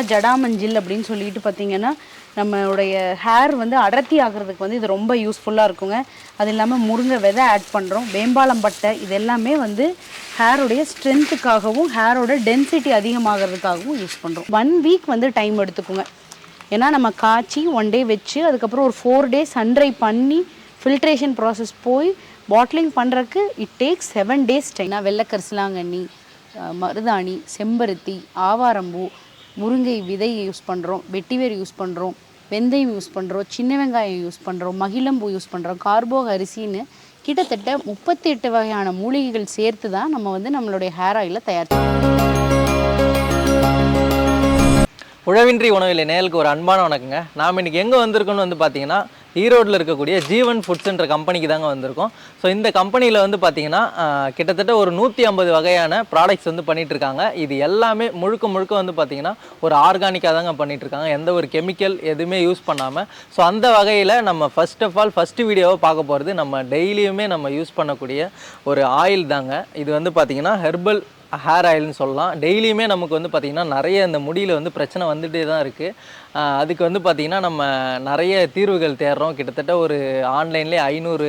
பார்த்தீங்கன்னா ஜடாமஞ்சில் அப்படின்னு சொல்லிட்டு பார்த்தீங்கன்னா நம்மளுடைய ஹேர் வந்து அடர்த்தி ஆகிறதுக்கு வந்து இது ரொம்ப யூஸ்ஃபுல்லாக இருக்குங்க. அது இல்லாமல் முருங்கை விதை ஆட் பண்ணுறோம் வேம்பாலம் பட்டை இது எல்லாமே வந்து ஹேருடைய ஸ்ட்ரென்த்துக்காகவும் ஹேரோட டென்சிட்டி அதிகமாகிறதுக்காகவும் யூஸ் பண்ணுறோம் ஒன் வீக் வந்து டைம் எடுத்துக்குங்க. ஏன்னா நம்ம காய்ச்சி ஒன் டே வச்சு அதுக்கப்புறம் ஒரு ஃபோர் டேஸ் சன்ட்ரை பண்ணி ஃபில்ட்ரேஷன் ப்ராசஸ் போய் பாட்லிங் பண்ணுறக்கு it takes seven days time வெள்ளக்கரிசலாங்கண்ணி மருதாணி செம்பருத்தி ஆவாரம்பூ முருங்கை விதை யூஸ் பண்ணுறோம் வெட்டிவேர் யூஸ் பண்ணுறோம் வெந்தயம் யூஸ் பண்ணுறோம் சின்ன வெங்காயம் யூஸ் பண்ணுறோம் மகிழம்பூ யூஸ் பண்ணுறோம் கார்போ அரிசின்னு கிட்டத்தட்ட முப்பத்தி எட்டு வகையான மூலிகைகள் சேர்த்து தான் நம்ம வந்து நம்மளுடைய ஹேர் ஆயிலை தயார் உழவின்றி உணவில் நேயலுக்கு ஒரு அன்பான வணக்கங்க. நாம் இன்றைக்கி எங்கே வந்திருக்கோன்னு வந்து பார்த்தீங்கன்னா ஈரோட்டில் இருக்கக்கூடிய ஜீவன் ஃபுட்ஸ்ன்ற கம்பெனிக்கு தாங்க வந்திருக்கோம். ஸோ இந்த கம்பெனியில் வந்து பார்த்திங்கன்னா கிட்டத்தட்ட ஒரு நூற்றி ஐம்பது வகையான ப்ராடக்ட்ஸ் வந்து பண்ணிகிட்ருக்காங்க இருக்காங்க இது எல்லாமே முழுக்க முழுக்க வந்து பார்த்திங்கன்னா ஒரு ஆர்கானிக்காக தாங்க பண்ணிகிட்ருக்காங்க எந்த ஒரு கெமிக்கல் எதுவுமே யூஸ் பண்ணாமல் ஸோ அந்த வகையில் நம்ம ஃபர்ஸ்ட் ஆஃப் ஆல் ஃபஸ்ட்டு வீடியோவை பார்க்க போகிறது நம்ம டெய்லியுமே நம்ம யூஸ் பண்ணக்கூடிய ஒரு ஆயில் தாங்க. இது வந்து பார்த்திங்கன்னா ஹெர்பல் ஹேர் ஆயில்னு சொல்லலாம். டெய்லியுமே நமக்கு வந்து பார்த்திங்கன்னா நிறைய இந்த முடியில் வந்து பிரச்சனை வந்துகிட்டே தான் இருக்குது அதுக்கு வந்து பார்த்திங்கன்னா நம்ம நிறைய தீர்வுகள் தேடுறோம். கிட்டத்தட்ட ஒரு ஆன்லைன்லேயே ஐநூறு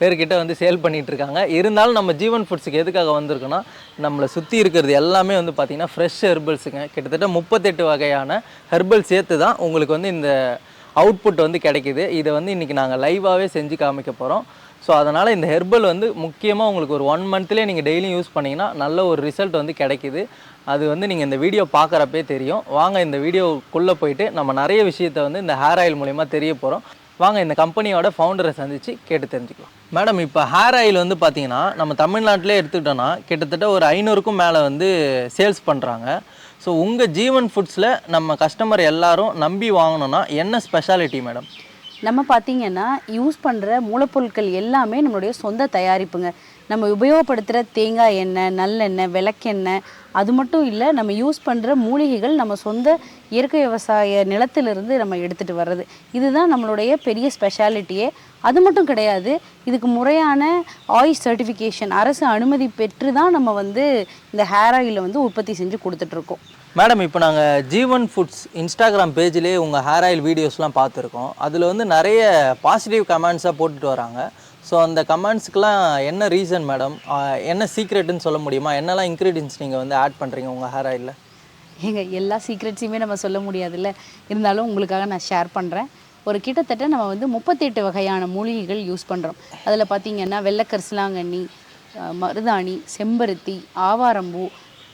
பேர்கிட்ட வந்து சேல் பண்ணிட்டு இருக்காங்க. இருந்தாலும் நம்ம ஜீவன் ஃபுட்ஸுக்கு எதுக்காக வந்திருக்கோன்னா நம்மளை சுற்றி இருக்கிறது எல்லாமே வந்து பார்த்திங்கன்னா ஃப்ரெஷ் ஹெர்பல்ஸுங்க கிட்டத்தட்ட முப்பத்தெட்டு வகையான ஹெர்பல் சேர்த்து தான் உங்களுக்கு வந்து இந்த அவுட்புட் வந்து கிடைக்குது. இதை வந்து இன்றைக்கி நாங்கள் லைவாகவே செஞ்சு காமிக்க போகிறோம் ஸோ அதனால் இந்த ஹெர்பல் வந்து முக்கியமாக உங்களுக்கு ஒரு ஒன் மந்த்லேயே நீங்கள் டெய்லியும் யூஸ் பண்ணிங்கன்னா நல்ல ஒரு ரிசல்ட் வந்து கிடைக்கிது. அது வந்து நீங்கள் இந்த வீடியோ பார்க்குறப்பே தெரியும். வாங்க இந்த வீடியோக்குள்ளே போயிட்டு நம்ம நிறைய விஷயத்தை வந்து இந்த ஹேர் ஆயில் மூலிமா தெரிய போகிறோம் வாங்க இந்த கம்பெனியோட ஃபவுண்டரை சந்தித்து கேட்டு தெரிஞ்சுக்கலாம். மேடம் இப்போ ஹேர் ஆயில் வந்து பார்த்தீங்கன்னா நம்ம தமிழ்நாட்டிலே எடுத்துக்கிட்டோன்னா கிட்டத்தட்ட ஒரு ஐநூறுக்கும் மேலே வந்து சேல்ஸ் பண்ணுறாங்க ஸோ உங்கள் ஜீவன் ஃபுட்ஸில் நம்ம கஸ்டமர் எல்லாரும் நம்பி வாங்கினோன்னா என்ன ஸ்பெஷாலிட்டி மேடம் நம்ம பார்த்தீங்கன்னா யூஸ் பண்ணுற மூலப்பொருட்கள் எல்லாமே நம்மளுடைய சொந்த தயாரிப்புங்க. நம்ம உபயோகப்படுத்துகிற தேங்காய் எண்ணெய் நல்லெண்ணெய் விளக்கெண்ணெய் அது மட்டும் இல்லை நம்ம யூஸ் பண்ணுற மூலிகைகள் நம்ம சொந்த இயற்கை விவசாய நிலத்திலிருந்து நம்ம எடுத்துகிட்டு வர்றது. இதுதான் நம்மளுடைய பெரிய ஸ்பெஷாலிட்டியே அது மட்டும் கிடையாது இதுக்கு முறையான ஆயில் சர்டிஃபிகேஷன் அரசு அனுமதி பெற்று தான் நம்ம வந்து இந்த ஹேர் ஆயிலை வந்து உற்பத்தி செஞ்சு கொடுத்துட்ருக்கோம் மேடம் இப்போ நாங்கள் ஜீவன் ஃபுட்ஸ் இன்ஸ்டாகிராம் பேஜ்லேயே உங்கள் ஹேர் ஆயில் வீடியோஸ்லாம் பார்த்துருக்கோம். அதில் வந்து நிறைய பாசிட்டிவ் கமெண்ட்ஸாக போட்டுட்டு வராங்க. ஸோ அந்த கமெண்ட்ஸ்க்குலாம் என்ன ரீசன் மேடம்? என்ன சீக்ரெட்டுன்னு சொல்ல முடியுமா? என்னெல்லாம் இன்க்ரீடியன்ஸ் நீங்கள் வந்து ஆட் பண்ணுறீங்க உங்கள் ஹேர் ஆயிலில் ஏங்க எல்லா சீக்ரெட்ஸையுமே நம்ம சொல்ல முடியாதுல்ல. இருந்தாலும் உங்களுக்காக நான் ஷேர் பண்ணுறேன் ஒரு கிட்டத்தட்ட நம்ம வந்து முப்பத்தெட்டு வகையான மூலிகைகள் யூஸ் பண்ணுறோம் அதில் பார்த்தீங்கன்னா வெள்ளக்கரிசலாங்கண்ணி மருதாணி செம்பருத்தி ஆவாரம்பூ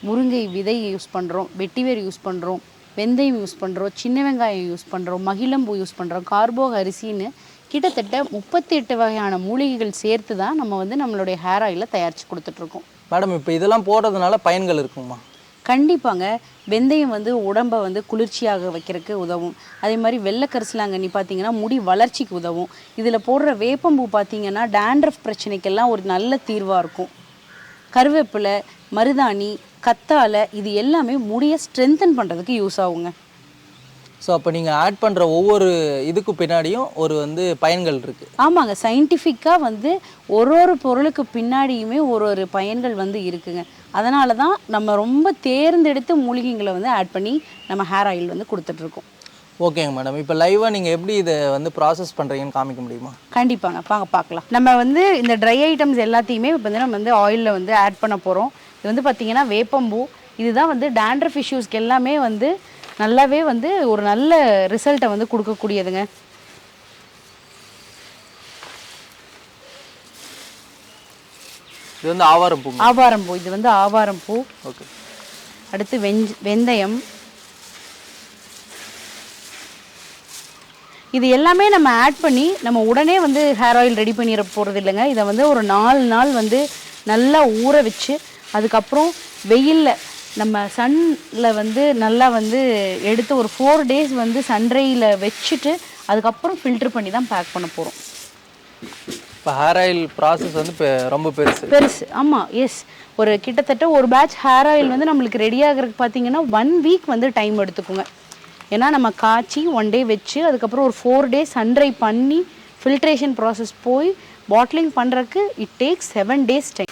முருங்கை விதை யூஸ் பண்ணுறோம் வெட்டிவேர் யூஸ் பண்ணுறோம் வெந்தயம் யூஸ் பண்ணுறோம் சின்ன வெங்காயம் யூஸ் பண்ணுறோம் மகிழம்பூ யூஸ் பண்ணுறோம் கார்போ அரிசின்னு கிட்டத்தட்ட முப்பத்தி எட்டு வகையான மூலிகைகள் சேர்த்து தான் நம்ம வந்து நம்மளுடைய ஹேர் ஆயிலை தயாரித்து கொடுத்துட்ருக்கோம். மேடம் இப்போ இதெல்லாம் போடுறதுனால பயன்கள் இருக்குமா? கண்டிப்பாங்க. வெந்தயம் வந்து உடம்பை வந்து குளிர்ச்சியாக வைக்கிறதுக்கு உதவும். அதே மாதிரி வெள்ளை கரிசலாங்கண்ணி பார்த்தீங்கன்னா முடி வளர்ச்சிக்கு உதவும். இதில் போடுற வேப்பம்பூ பார்த்தீங்கன்னா டேண்ட்ரஃப் பிரச்சனைக்கெல்லாம் ஒரு நல்ல தீர்வாக இருக்கும். கருவேப்பிலை மருதாணி கத்தாழை இது எல்லாமே முடியை ஸ்ட்ரென்தன் பண்ணுறதுக்கு யூஸ் ஆகுங்க. ஸோ அப்போ நீங்கள் ஆட் பண்ணுற ஒவ்வொரு இதுக்கு பின்னாடியும் ஒரு வந்து பயன்கள் இருக்குது ஆமாங்க சயின்டிஃபிக்காக வந்து ஒரு ஒரு பொருளுக்கு பின்னாடியுமே ஒரு ஒரு பயன்கள் வந்து இருக்குங்க. அதனால தான் நம்ம ரொம்ப தேர்ந்தெடுத்து மூலிகைங்களை வந்து ஆட் பண்ணி நம்ம ஹேர் ஆயில் வந்து கொடுத்துட்ருக்கோம் ஓகேங்க மேடம் இப்போ லைவாக நீங்கள் எப்படி இதை வந்து ப்ராசஸ் பண்ணுறீங்கன்னு காமிக்க முடியுமா? கண்டிப்பாங்க. வாங்க பார்க்கலாம் நம்ம வந்து இந்த ட்ரை ஐட்டம்ஸ் எல்லாத்தையுமே இப்போ வந்து நம்ம வந்து ஆயிலில் வந்து ஆட் பண்ண போகிறோம் இது வந்து பார்த்திங்கன்னா வேப்பம்பூ. இதுதான் வந்து டேண்ட்ரஃப் இஷ்யூஸ்க்கு எல்லாமே வந்து நல்லாவே வந்து ஒரு நல்ல ரிசல்ட்டை வந்து கொடுக்கக்கூடியதுங்க. இது வந்து ஆவாரம் பூ. ஆவாரம்பூ இது வந்து ஆவாரம்பூ ஓகே. அடுத்து வெஞ்ச் வெந்தயம். இது எல்லாமே நம்ம ஆட் பண்ணி நம்ம உடனே வந்து ஹேர் ஆயில் ரெடி பண்ணிட போகிறது இல்லைங்க இதை வந்து ஒரு நாலு நாள் வந்து நல்லா ஊற வச்சு அதுக்கப்புறம் வெயிலில் நம்ம சன்னில் வந்து நல்லா வந்து எடுத்து ஒரு ஃபோர் டேஸ் வந்து சன்ரையில் வச்சுட்டு அதுக்கப்புறம் ஃபில்டர் பண்ணி தான் பேக் பண்ண போகிறோம் இப்போ ஹேர் ஆயில் ப்ராசஸ் வந்து இப்போ ரொம்ப பெருசு. பெருசு. ஆமாம் எஸ் ஒரு கிட்டத்தட்ட ஒரு பேட்ச் ஹேர் ஆயில் வந்து நம்மளுக்கு ரெடி ஆகிறதுக்கு பார்த்தீங்கன்னா ஒன் வீக் வந்து டைம் எடுத்துக்குங்க. ஏன்னா நம்ம காய்ச்சி ஒன் டே வச்சு அதுக்கப்புறம் ஒரு ஃபோர் டேஸ் சன்ட்ரை பண்ணி ஃபில்ட்ரேஷன் ப்ராசஸ் போய் பாட்லிங் பண்ணுறதுக்கு it takes seven days time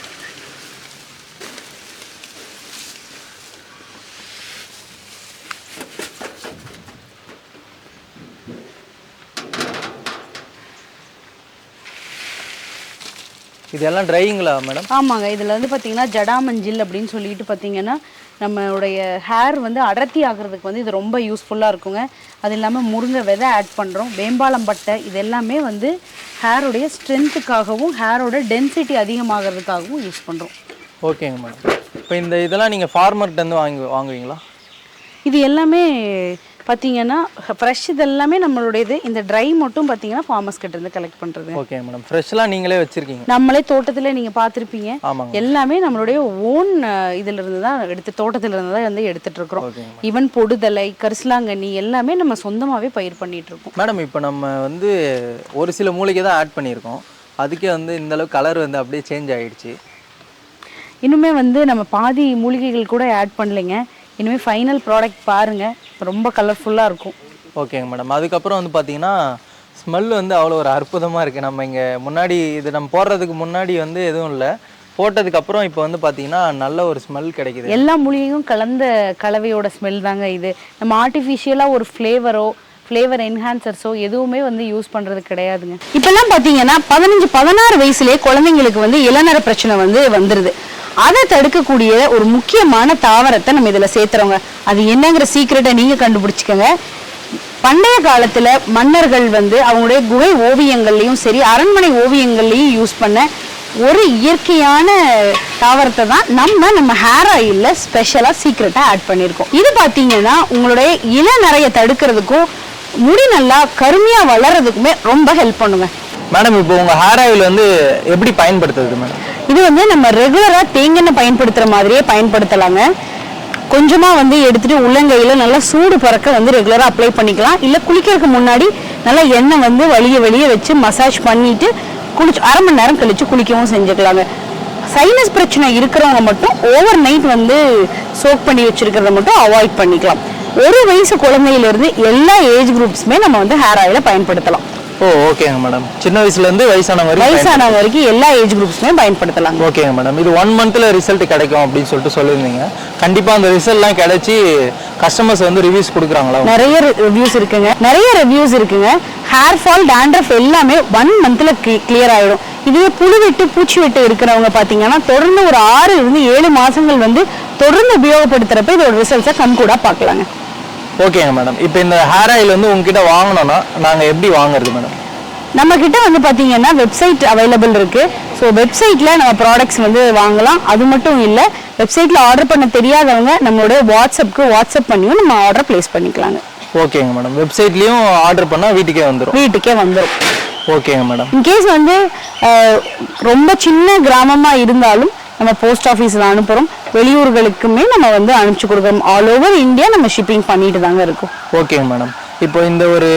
இதெல்லாம் ட்ரைங்களா மேடம் ஆமாங்க. இதில் வந்து பார்த்தீங்கன்னா ஜடாமஞ்சில் அப்படின்னு சொல்லிட்டு பார்த்தீங்கன்னா நம்மளுடைய ஹேர் வந்து அடர்த்தி ஆகிறதுக்கு வந்து இது ரொம்ப யூஸ்ஃபுல்லாக இருக்குங்க. அது இல்லாமல் முருங்கை விதை ஆட் பண்ணுறோம் வேம்பாலம் பட்டை இது எல்லாமே வந்து ஹேருடைய ஸ்ட்ரென்த்துக்காகவும் ஹேரோட டென்சிட்டி அதிகமாகிறதுக்காகவும் யூஸ் பண்ணுறோம் ஓகேங்க மேடம் இப்போ இந்த இதெல்லாம் நீங்கள் ஃபார்மர்கிட்டேருந்து வாங்கி வாங்குவீங்களா? இது எல்லாமே பார்த்தீங்கன்னா ஃப்ரெஷ் இது எல்லாமே நம்மளுடையது. இந்த ட்ரை மட்டும் பார்த்தீங்கன்னா ஃபார்மர்ஸ் கிட்ட இருந்து கலெக்ட் பண்ணுறது ஓகே மேடம் ஃப்ரெஷ்லாம் நீங்களே வச்சுருக்கீங்க. நம்மளே தோட்டத்தில் நீங்கள் பார்த்துருப்பீங்க எல்லாமே நம்மளுடைய ஓன் இதுல இருந்து தான் எடுத்து தோட்டத்துல இருந்து தான் வந்து எடுத்துட்டு இருக்கிறோம். ஈவன் பொடுதலை கரிசலாங்கண்ணி எல்லாமே நம்ம சொந்தமாவே பயிர் பண்ணிட்டு இருக்கோம். மேடம் இப்போ நம்ம வந்து ஒரு சில மூலிகை தான் ஆட் பண்ணியிருக்கோம். அதுக்கே வந்து இந்த அளவு கலர் வந்து அப்படியே சேஞ்ச் ஆயிடுச்சு. இன்னுமே வந்து நம்ம பாதி மூலிகைகள் கூட ஆட் பண்ணலைங்க. இனிமே ஃபைனல் ப்ராடக்ட் பாருங்க. ரொம்ப கலர்ஃபுல்லா இருக்கும். ஓகேங்க மேடம் அதுக்கப்புறம் வந்து பார்த்தீங்கன்னா ஸ்மெல் வந்து அவ்வளோ ஒரு அற்புதமாக இருக்குது நம்ம இங்கே முன்னாடி இது நம்ம போடுறதுக்கு முன்னாடி வந்து எதுவும் இல்லை. போட்டதுக்கு அப்புறம் இப்போ வந்து பார்த்தீங்கன்னா நல்ல ஒரு ஸ்மெல் கிடைக்குது. எல்லா மூலிகையும் கலந்த கலவையோட ஸ்மெல் தாங்க இது. நம்ம ஆர்டிஃபிஷியலாக ஒரு ஃப்ளேவரோ ஃப்ளேவர் என்ஹான்சர்ஸோ எதுவுமே வந்து யூஸ் பண்ணுறது கிடையாதுங்க. இப்போல்லாம் பார்த்தீங்கன்னா பதினஞ்சு பதினாறு வயசுலேயே குழந்தைங்களுக்கு வந்து இளநர பிரச்சனை வந்து வந்துடுது அதை தடுக்கக்கூடிய ஒரு முக்கியமான தாவரத்தை நம்ம இதில் சேர்த்துறோங்க. அது என்னங்கிற சீக்கிரட்டை நீங்கள் கண்டுபிடிச்சிக்கோங்க. பண்டைய காலத்தில் மன்னர்கள் வந்து அவங்களுடைய குகை ஓவியங்கள்லையும் சரி அரண்மனை ஓவியங்கள்லையும் யூஸ் பண்ண ஒரு இயற்கையான தாவரத்தை தான் நம்ம நம்ம ஹேர் ஆயிலில் ஸ்பெஷலாக சீக்ரெட்டாக ஆட் பண்ணியிருக்கோம். இது பார்த்தீங்கன்னா உங்களுடைய இளநரைய தடுக்கிறதுக்கும் முடி நல்லா கருமையாக வளர்றதுக்குமே ரொம்ப ஹெல்ப் பண்ணுங்க. மேடம் இப்போ உங்கள் ஹேர் ஆயில் வந்து எப்படி பயன்படுத்துறது மேடம் இது வந்து நம்ம ரெகுலராக தேங்கெண்ணெய் பயன்படுத்துகிற மாதிரியே பயன்படுத்தலாங்க. கொஞ்சமாக வந்து எடுத்துகிட்டு உள்ளங்கையில் நல்லா சூடு பறக்க வந்து ரெகுலராக அப்ளை பண்ணிக்கலாம். இல்லை குளிக்கிறதுக்கு முன்னாடி நல்லா எண்ணெய் வந்து வழிய வெளிய வச்சு மசாஜ் பண்ணிவிட்டு குளிச்சு அரை மணி நேரம் கழித்து குளிக்கவும் செஞ்சுக்கலாங்க. சைனஸ் பிரச்சனை இருக்கிறவங்க மட்டும் ஓவர் நைட் வந்து சோக் பண்ணி வச்சுருக்கிறத மட்டும் அவாய்ட் பண்ணிக்கலாம். ஒரு வயசு குழந்தையிலேருந்து எல்லா ஏஜ் குரூப்ஸுமே நம்ம வந்து ஹேர் ஆயிலை பயன்படுத்தலாம். ஓ ஓகேங்க மேடம் சின்ன வயசுலேருந்து வயசான வரைக்கும் வயசானவங்க வரைக்கும் எல்லா ஏஜ் குரூப்ஸுமே பயன்படுத்தலாம். ஓகேங்க மேடம் இது ஒன் மந்த்தில் ரிசல்ட் கிடைக்கும் அப்படின்னு சொல்லிட்டு சொல்லியிருந்தீங்க. கண்டிப்பாக அந்த ரிசல்ட்லாம் கிடைச்சி கஸ்டமர்ஸ் வந்து ரிவ்யூஸ் கொடுக்குறாங்களா? நிறைய ரிவ்யூஸ் இருக்குங்க. நிறைய ரிவ்யூஸ் இருக்குங்க. ஹேர் ஃபால் டேண்ட்ரஃப் எல்லாமே ஒன் மந்த்ல கிளியர் ஆயிடும். இதுவே புழு வெட்டு பூச்சி வெட்டு இருக்கிறவங்க பாத்தீங்கன்னா தொடர்ந்து ஒரு ஆறு இருந்து ஏழு மாசங்கள் வந்து தொடர்ந்து உபயோகப்படுத்துறப்ப இதோட ரிசல்ட்ஸை கண் கூட பார்க்கலாங்க. ஓகேங்க மேடம். இப்போ இந்த ஹேர் ஆயில் வந்து உங்ககிட்ட வாங்கணும்னா நாங்கள் எப்படி வாங்குறது மேடம்? நம்ம கிட்ட வந்து பாத்தீங்கன்னா வெப்சைட் அவைலபிள் இருக்கு. ஸோ வெப்சைட்ல நம்ம ப்ராடக்ட்ஸ் வந்து வாங்கலாம். அது மட்டும் இல்ல வெப்சைட்ல ஆர்டர் பண்ண தெரியாதவங்க நம்மளோட வாட்ஸ்அப்க்கு வாட்ஸ்அப் பண்ணியும் நம்ம ஆர்டர் பிளேஸ் பண்ணிக்கலாங்க. ஓகேங்க மேடம். வெப்சைட்லேயும் ஆர்டர் பண்ணால் வீட்டுக்கே வந்துடும் வீட்டுக்கே வந்துடும் ஓகேங்க மேடம். இன்கேஸ் வந்து ரொம்ப சின்ன கிராமமா இருந்தாலும் நம்ம போஸ்ட் ஆஃபீஸில் அனுப்புகிறோம் வெளியூர்களுக்குமே நம்ம வந்து அனுப்பிச்சு கொடுக்குறோம். ஆல் ஓவர் இந்தியா நம்ம ஷிப்பிங் பண்ணிட்டு தாங்க இருக்கோம். ஓகேங்க மேடம் இப்போ இந்த ஒரு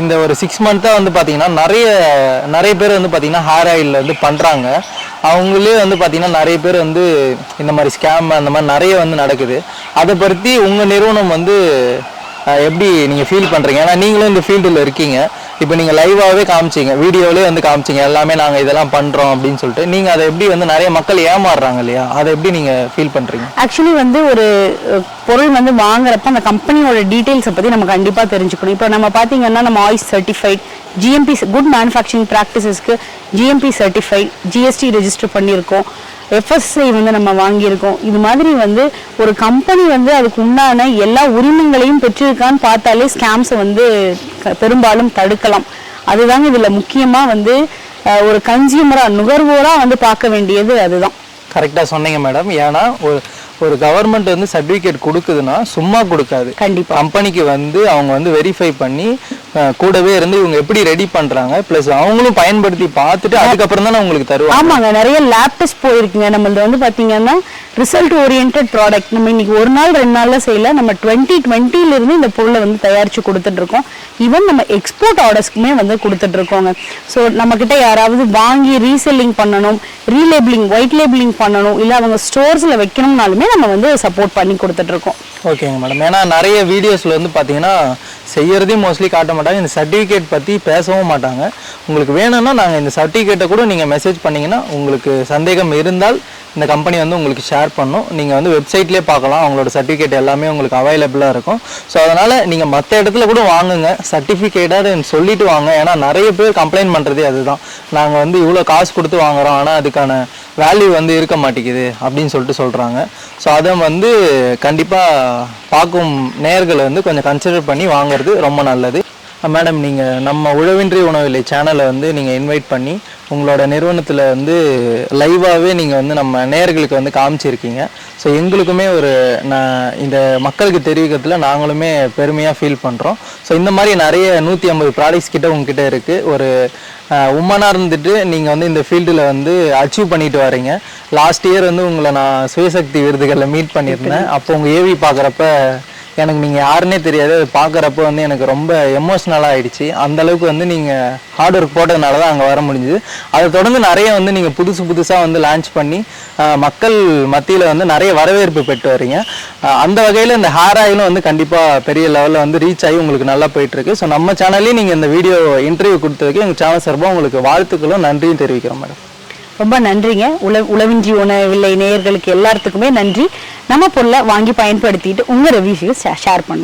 இந்த ஒரு சிக்ஸ் மந்த்தாக வந்து பார்த்தீங்கன்னா நிறைய நிறைய பேர் வந்து பார்த்தீங்கன்னா ஹேர் ஆயில் வந்து பண்ணுறாங்க அவங்களே வந்து பார்த்தீங்கன்னா நிறைய பேர் வந்து இந்த மாதிரி ஸ்கேம் அந்த மாதிரி நிறைய வந்து நடக்குது. அதை பற்றி உங்கள் நிறுவனம் வந்து எப்படி நீங்கள் ஃபீல் பண்ணுறீங்க ஏன்னா நீங்களும் இந்த ஃபீல்டில் இருக்கீங்க. இப்போ நீங்கள் லைவாகவே காமிச்சீங்க வீடியோவிலே வந்து காமிச்சீங்க எல்லாமே நாங்கள் இதெல்லாம் பண்ணுறோம் அப்படின்னு சொல்லிட்டு நீங்கள் அதை எப்படி வந்து நிறைய மக்கள் ஏமாறுறாங்க இல்லையா? அதை எப்படி நீங்கள் ஃபீல் பண்ணுறீங்க ஆக்சுவலி வந்து ஒரு பொருள் வந்து வாங்குறப்ப அந்த கம்பெனியோட டீட்டெயில்ஸை பற்றி நம்ம கண்டிப்பாக தெரிஞ்சுக்கணும். இப்போ நம்ம பார்த்தீங்கன்னா நம்ம ISO certified GMP good manufacturing ப்ராக்டிசஸ்க்கு GMP certified GST register பண்ணியிருக்கோம். எஃப்எஸ்ஐ வந்து நம்ம வாங்கியிருக்கோம். இது மாதிரி வந்து ஒரு கம்பெனி வந்து அதுக்கு உண்டான எல்லா உரிமங்களையும் பெற்றிருக்கான்னு பார்த்தாலே ஸ்கேம்ஸை வந்து க- பெரும்பாலும் தடுக்கலாம். அதுதாங்க இதில் முக்கியமாக வந்து ஒரு கன்சியூமராக நுகர்வோராக வந்து பார்க்க வேண்டியது அதுதான். கரெக்டாக சொன்னீங்க மேடம் ஏன்னா ஒரு ஒரு கவர்மெண்ட் வந்து சர்டிஃபிகேட் கொடுக்குதுன்னா சும்மா கொடுக்காது. கண்டிப்பா. கம்பெனிக்கு வந்து அவங்க வந்து வெரிஃபை பண்ணி கூடவே இருந்து இவங்க எப்படி ரெடி பண்றாங்க ப்ளஸ் அவங்களும் பயன்படுத்தி பார்த்துட்டு அதுக்கப்புறம் தானே உங்களுக்கு தருவாங்க. ஆமாங்க நிறைய லேப் டெஸ்ட் போயிருக்குங்க. நம்மளது வந்து பாத்தீங்கன்னா ரிசல்ட் ஓரியன்ட் ப்ராடக்ட் நம்ம இன்னைக்கு ஒரு நாள் ரெண்டு நாளில் செய்யல. நம்ம டுவெண்ட்டி டுவெண்ட்டிலிருந்து இந்த பொருளை வந்து தயாரித்து கொடுத்துட்டு இருக்கோம் ஈவன் நம்ம எக்ஸ்போர்ட் ஆர்டர்ஸ்க்குமே வந்து கொடுத்துட்டு இருக்கோங்க ஸோ நம்மக்கிட்ட யாராவது வாங்கி ரீசெல்லிங் பண்ணணும் ரீலேபிளிங் ஒயிட் லேபிளிங் பண்ணணும் இல்லை அவங்க ஸ்டோர்ஸில் வைக்கணும்னாலுமே நம்ம வந்து சப்போர்ட் பண்ணி கொடுத்துட்டு இருக்கோம் ஓகேங்க மேடம் ஏன்னா நிறைய வீடியோஸில் வந்து பார்த்தீங்கன்னா செய்யறதையும் மோஸ்ட்லி காட்ட மாட்டாங்க. இந்த சர்டிஃபிகேட் பற்றி பேசவும் மாட்டாங்க. உங்களுக்கு வேணும்னா நாங்கள் இந்த சர்டிஃபிகேட்டை கூட நீங்கள் மெசேஜ் பண்ணிங்கன்னா உங்களுக்கு சந்தேகம் இருந்தால் இந்த கம்பெனி வந்து உங்களுக்கு ஷேர் பண்ணும். நீங்கள் வந்து வெப்சைட்லேயே பார்க்கலாம். அவங்களோட சர்டிஃபிகேட் எல்லாமே உங்களுக்கு அவைலபிளாக இருக்கும். ஸோ அதனால் நீங்கள் மற்ற இடத்துல கூட வாங்குங்க. சர்டிஃபிகேட்டாக சொல்லிட்டு வாங்க. ஏன்னா நிறைய பேர் கம்ப்ளைண்ட் பண்ணுறதே அதுதான். நாங்கள் வந்து இவ்வளோ காசு கொடுத்து வாங்குறோம். ஆனால் அதுக்கான வேல்யூ வந்து இருக்க மாட்டேங்குது அப்படின்னு சொல்லிட்டு சொல்கிறாங்க ஸோ அதை வந்து கண்டிப்பாக பார்க்கும் நேர்களை வந்து கொஞ்சம் கன்சிடர் பண்ணி வாங்குறது ரொம்ப நல்லது. மேடம் நீங்கள் நம்ம உழவின்றி உணவில்லை சேனலை வந்து நீங்கள் இன்வைட் பண்ணி உங்களோட நிறுவனத்தில் வந்து லைவாகவே நீங்கள் வந்து நம்ம நேயர்களுக்கு வந்து காமிச்சிருக்கீங்க. ஸோ எங்களுக்குமே ஒரு நான் இந்த மக்களுக்கு தெரிவிக்கிறதுல நாங்களுமே பெருமையாக ஃபீல் பண்ணுறோம் ஸோ இந்த மாதிரி நிறைய நூற்றி ஐம்பது ப்ராடக்ட்ஸ் கிட்ட உங்ககிட்ட இருக்குது ஒரு உமனாக இருந்துட்டு நீங்கள் வந்து இந்த ஃபீல்டில் வந்து அச்சீவ் பண்ணிட்டு வரீங்க. லாஸ்ட் இயர் வந்து உங்களை நான் சுயசக்தி விருதுகளில் மீட் பண்ணியிருந்தேன். அப்போ உங்கள் ஏவி பார்க்குறப்ப எனக்கு நீங்கள் யாருன்னே தெரியாது. அது பார்க்குறப்ப வந்து எனக்கு ரொம்ப எமோஷ்னலாக ஆகிடுச்சு அந்த அளவுக்கு வந்து நீங்கள் ஹார்ட் ஒர்க் போட்டதுனால தான் அங்கே வர முடிஞ்சுது. அதை தொடர்ந்து நிறைய வந்து நீங்கள் புதுசு புதுசாக வந்து லான்ச் பண்ணி மக்கள் மத்தியில் வந்து நிறைய வரவேற்பு பெற்று வரீங்க. அந்த வகையில் இந்த ஹேர் ஆயிலும் வந்து கண்டிப்பாக பெரிய லெவலில் வந்து ரீச் ஆகி உங்களுக்கு நல்லா போயிட்டுருக்கு ஸோ நம்ம சேனல்லையும் நீங்கள் இந்த வீடியோ இன்டர்வியூ கொடுத்ததுக்கு எங்கள் சேனல் சார்பாக உங்களுக்கு வாழ்த்துக்களும் நன்றியும் தெரிவிக்கிறோம் மேடம் ரொம்ப நன்றிங்க. உழ உழவின்றி உணவில்லை நேயர்களுக்கு எல்லாத்துக்குமே நன்றி. நம்ம பொருளை வாங்கி பயன்படுத்திட்டு உங்க ரிவ்யூஸையும் ஷேர் பண்ணுங்க.